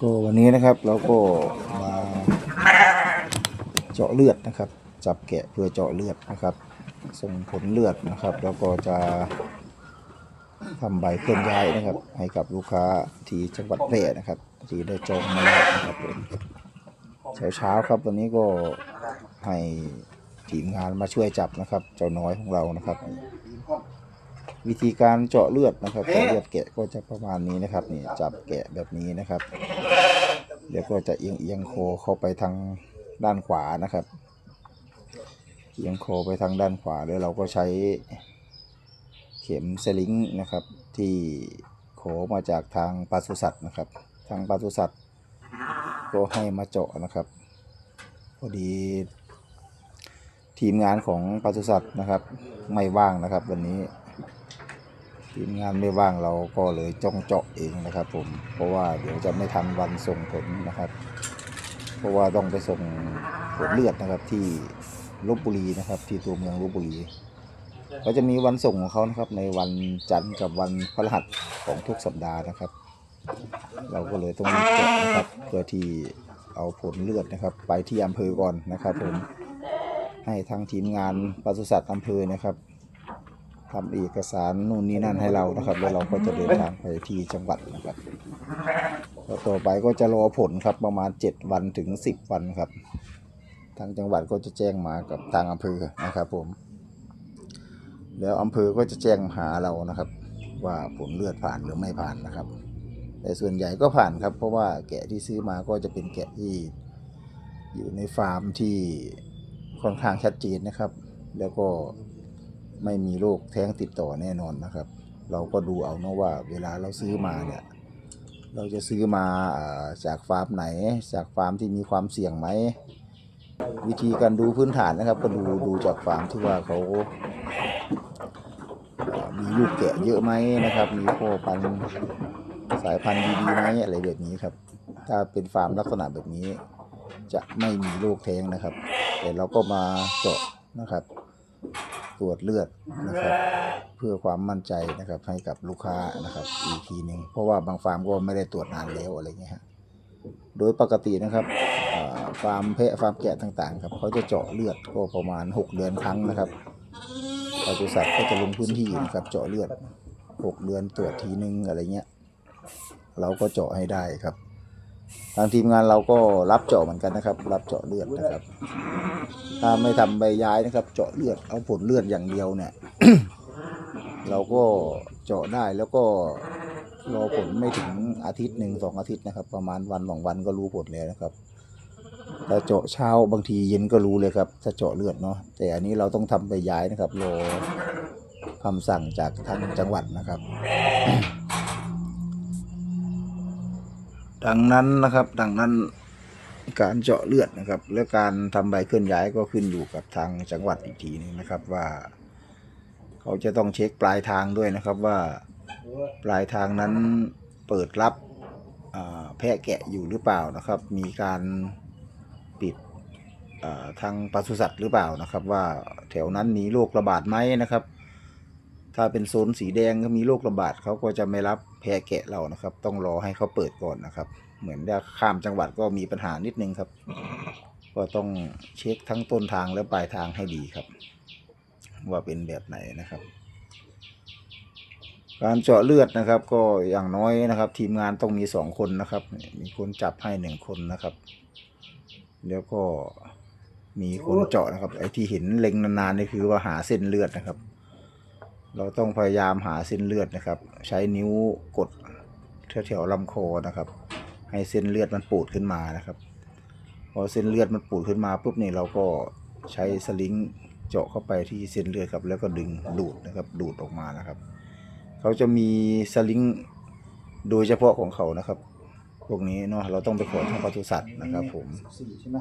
ก็วันนี้นะครับเราก็มาเจาะเลือดนะครับ จับแกะเพื่อเจาะเลือดนะครับ ส่งผลเลือดนะครับ แล้วก็จะทำใบเคลื่อนย้ายนะครับ ให้กับลูกค้าที่จังหวัดแพร่นะครับ ที่ได้จองมาแล้วนะครับผมเช้าเช้าๆครับวันนี้ก็ให้ทีมงานมาช่วยจับนะครับ เจ้าน้อยของเรานะครับ วิธีการเจาะเลือดนะครับเจาะเลือดแกะก็จะประมาณนี้นะครับนี่จับแกะแบบนี้นะครับ เดี๋ยวก็จะเอียงเอียงโคเข้าไปทางด้านขวานะครับ เอียงโคไปทางด้านขวาแล้วเราก็ใช้เข็มสลิงนะครับ ที่โขมาจากทางปศุสัตว์นะครับ ทางปศุสัตว์ก็ให้มาเจาะนะครับพอดีทีมงานของปศุสัตว์นะครับ ไม่ว่างนะครับวันนี้ ทีมงานไม่ว่างเราก็เลยจ้องเจาะเองนะครับ ผม เพราะว่าเดี๋ยวจะไม่ทันวันส่งผลนะครับ เพราะว่าต้องไปส่งผลเลือดนะครับที่ลบบุรีนะครับ ที่ตัวเมืองลบบุรีเขาจะมีวันส่งของเขานะครับ ในวันจันทร์กับวันพฤหัสของทุกสัปดาห์นะครับ เราก็เลยต้องรีเจาะนะครับเพื่อที่เอาผลเลือดนะครับ ไปที่อำเภอก่อนนะครับ ผมให้ทางทีมงานปศุสัตว์อำเภอนะครับ ทำเอกสารนู่นนี่นั่นให้เรานะครับ แล้วเราก็จะเดินทางไปที่จังหวัดนะครับแล้วต่อไปก็จะรอผลครับประมาณ 7 วันถึง 10 วันครับ ทางจังหวัดก็จะแจ้งมากับทางอำเภอนะครับผม แล้วอำเภอก็จะแจ้งหาเรานะครับ ว่าผลเลือดผ่านหรือไม่ผ่านนะครับ แต่ส่วนใหญ่ก็ผ่านครับ เพราะว่าแกะที่ซื้อมาก็จะเป็นแกะที่อยู่ในฟาร์มที่ค่อนข้างชัดเจนนะครับ แล้วก็ ไม่มีโรคแท้งติดต่อแน่นอนนะครับ เราก็ดูเอาเนาะว่า เวลาเราซื้อมาเนี่ยเราจะซื้อมาจากฟาร์มไหน จากฟาร์มที่มีความเสี่ยงไหม วิธีการดูพื้นฐานนะครับ ก็ดูดูจากฟาร์มที่ว่าเขา มีลูกแกะเยอะไหมนะครับ มีพ่อพันธุ์สายพันธุ์ดีๆไหมอะไรแบบนี้ครับ ถ้าเป็นฟาร์มลักษณะแบบนี้ จะไม่มีโรคแท้งนะครับ แต่เราก็มาเจาะนะครับ ตรวจเลือดนะครับ เพื่อความมั่นใจนะครับให้กับลูกค้านะครับอีกทีหนึ่งเพราะว่าบางฟาร์มก็ไม่ได้ตรวจนานแล้วอะไรเงี้ยฮะโดยปกตินะครับฟาร์มแพะฟาร์มแกะต่างๆครับเขาจะเจาะเลือดก็ประมาณ 6 เดือนครั้งนะครับปศุสัตว์ก็จะลงพื้นที่นะครับเจาะเลือด 6 เดือนตรวจทีนึงอะไรเงี้ย เราก็เจาะให้ได้ครับ ทางทีมงานเราก็รับเจาะเหมือนกันนะครับ รับเจาะเลือดนะครับ ถ้าไม่ทำใบย้ายนะครับ เจาะเลือดเอาผลเลือดอย่างเดียวเนี่ย เราก็เจาะได้แล้วก็รอผลไม่ถึงอาทิตย์หนึ่งสองอาทิตย์นะครับ ประมาณวันสองวันก็รู้ผลแล้วนะครับถ้าเจาะเช้าบางทีเย็นก็รู้เลยครับ ถ้าเจาะเลือดเนาะแต่อันนี้เราต้องทำใบย้ายนะครับรอคำสั่งจากทางจังหวัดนะครับ ดังนั้นนะครับดังนั้นการเจาะเลือดนะครับ และการทำใบเคลื่อนย้ายก็ขึ้นอยู่กับทางจังหวัดอีกทีนึงนะครับว่า เขาจะต้องเช็คปลายทางด้วยนะครับว่าปลายทางนั้นเปิดรับแพะแกะอยู่หรือเปล่านะครับ มีการปิดทางปศุสัตว์หรือเปล่านะครับ ว่าแถวนั้นมีโรคระบาดไหมนะครับ ถ้าเป็นโซนสีแดงก็มีโรคระบาดเขาก็จะไม่รับแพะแกะเรานะครับ ต้องรอให้เขาเปิดก่อนนะครับ เหมือนจะข้ามจังหวัดก็มีปัญหานิดนึงครับ ก็ต้องเช็คทั้งต้นทางและปลายทางให้ดีครับ ว่าเป็นแบบไหนนะครับ การเจาะเลือดนะครับ ก็อย่างน้อยนะครับ ทีมงานต้องมีสองคนนะครับ มีคนจับให้หนึ่งคนนะครับ แล้วก็มีคนเจาะนะครับ ไอ้ที่เห็นเล็งนานๆนี่คือว่าหาเส้นเลือดนะครับ เราต้องพยายามหาเส้นเลือดนะครับ ใช้นิ้วกดแถวๆลำคอนะครับ ให้เส้นเลือดมันปูดขึ้นมานะครับ พอเส้นเลือดมันปูดขึ้นมาปุ๊บนี่เราก็ใช้สลิงเจาะเข้าไปที่เส้นเลือดครับ แล้วก็ดึงดูดนะครับดูดออกมานะครับ เขาจะมีสลิงโดยเฉพาะของเขานะครับ พวกนี้เนาะเราต้องไปขอทางปศุสัตว์นะครับ ผมสี่ใช่ไหม